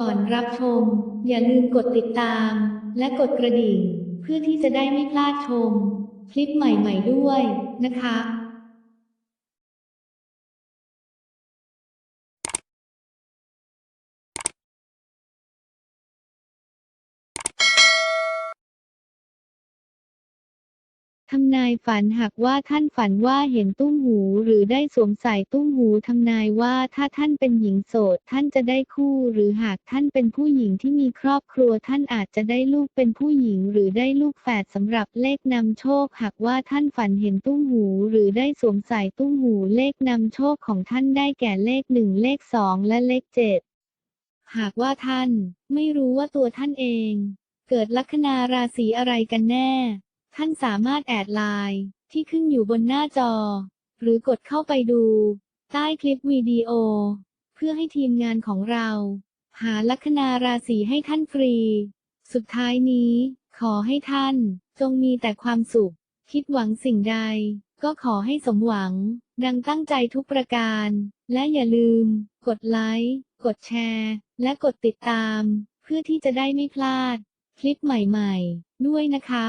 ก่อนรับชม อย่าลืมกดติดตาม และกดกระดิ่ง เพื่อที่จะได้ไม่พลาดชม คลิปใหม่ๆด้วยนะคะ ทำนายฝันหากว่าท่านฝันว่าเห็นตุ้มหูหรือได้สวมใส่ตุ้มหูทำนายว่าถ้าท่านเป็นหญิงโสดท่านจะได้คู่หรือหากท่านเป็นผู้หญิงที่มีครอบครัวท่านอาจจะได้ลูกเป็นผู้หญิงหรือได้ลูกแฝดสำหรับเลขนำโชค หากว่าท่านฝันเห็นตุ้มหูหรือได้สวมใส่ตุ้มหูเลขนำโชคของท่านได้แก่เลขหนึ่งเลขสองและเลขเจ็ดหากว่าท่านไม่รู้ว่าตัวท่านเอง เกิดลัคนาราศีอะไรกันแน่ ท่านสามารถแอดไลน์ที่ขึ้นอยู่บนหน้าจอ หรือกดเข้าไปดู ใต้คลิปวิดีโอ เพื่อให้ทีมงานของเรา หาลัคนาราศีให้ท่านฟรี สุดท้ายนี้ ขอให้ท่าน จงมีแต่ความสุข คิดหวังสิ่งใด ก็ขอให้สมหวัง ดังตั้งใจทุกประการ และอย่าลืม กดไลค์กดแชร์ และกดติดตาม เพื่อที่จะได้ไม่พลาด คลิปใหม่ๆ ด้วยนะคะ